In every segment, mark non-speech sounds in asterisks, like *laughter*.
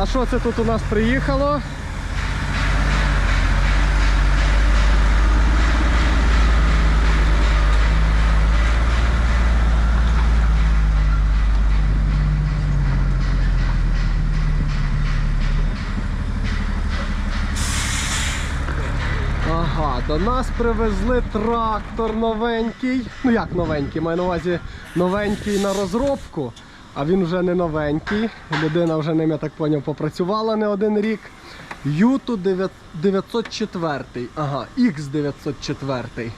А що це тут у нас приїхало? До нас привезли трактор новенький. Ну як новенький, маю на увазі новенький на розробку, а він вже не новенький. Людина вже ним, я так поняв, попрацювала не один рік. Юту 904. Ага, X904.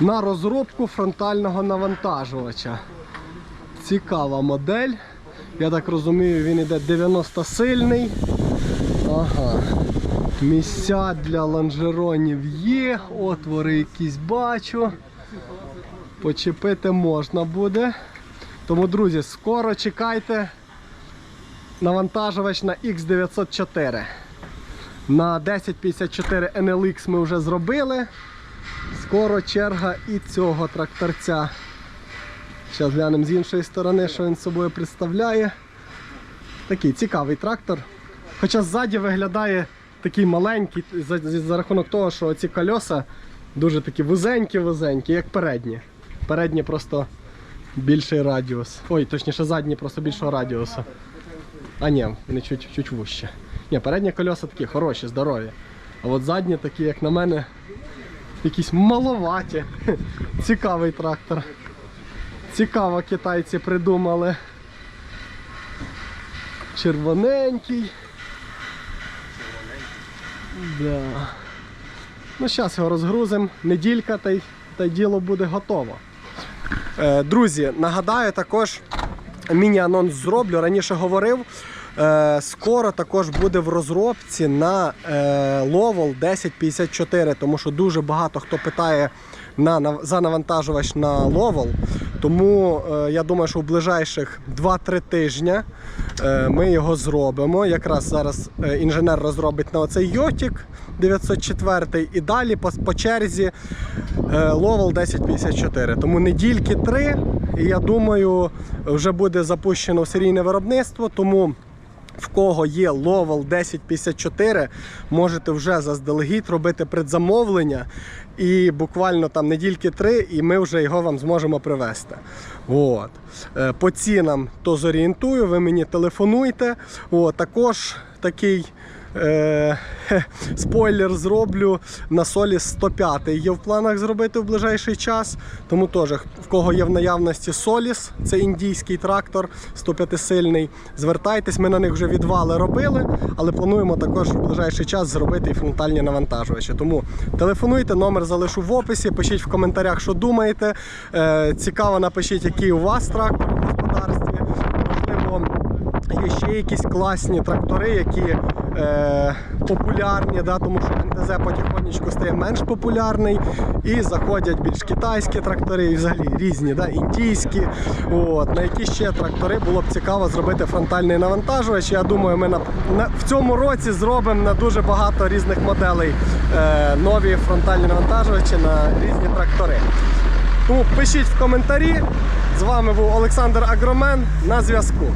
На розробку фронтального навантажувача. Цікава модель. Я так розумію, він іде 90 сильний. Ага. Місця для лонжеронів є, отвори якісь бачу. Почепити можна буде. Тому, друзі, скоро чекайте навантажувач на X904. На 1054 NLX ми вже зробили. Скоро черга і цього тракторця. Зараз глянемо з іншої сторони, що він собою представляє. Такий цікавий трактор. Хоча ззаді виглядає такий маленький, за, за рахунок того, що ці кольоса дуже такі вузенькі-вузенькі, як передні. Передні просто більший радіус. Ой, точніше, задні просто більшого радіусу. А ні, вони чуть, чуть вужче. Ні, передні кольоса такі хороші, здорові. А от задні такі, як на мене, якісь маловаті. *laughs* Цікавий трактор. Цікаво китайці придумали. Червоненький. Да. Ну, зараз його розгрузимо, неділька та й, та й діло буде готово. Е, друзі, нагадаю також, міні-анонс зроблю. Раніше говорив. Е, скоро також буде в розробці на Ловол 1054, тому що дуже багато хто питає на, за навантажувач на Lowell. Тому е, я думаю, що в ближайших 2-3 тижні е, ми його зробимо. Якраз зараз е, інженер розробить на оцей Йотік 904 і далі по, по черзі ловел Lowell 1054. Тому недільки 3, і я думаю, вже буде запущено серійне виробництво. Тому в кого є Ловел 1054, можете вже заздалегідь робити предзамовлення. І буквально там недільки три, і ми вже його вам зможемо привезти. От. Е, По цінам то зорієнтую, ви мені телефонуйте. От. Також такий е, спойлер зроблю на солі 105 є в планах зробити в ближайший час. Тому теж, в кого є в наявності Соліс, це індійський трактор 105-сильний. Звертайтесь, ми на них вже відвали робили, але плануємо також в ближайший час зробити і фронтальні навантажувачі. Тому телефонуйте, номер залишу в описі, пишіть в коментарях, що думаєте. Е, цікаво, напишіть, який у вас трактор в господарстві. Є ще якісь класні трактори, які е, популярні, да, тому що НТЗ потихонечку стає менш популярний і заходять більш китайські трактори, і взагалі різні, да, індійські. От, на які ще трактори було б цікаво зробити фронтальний навантажувач. Я думаю, ми на, на, в цьому році зробимо на дуже багато різних моделей е, нові фронтальні навантажувачі на різні трактори. Тому пишіть в коментарі. З вами був Олександр Агромен на зв'язку.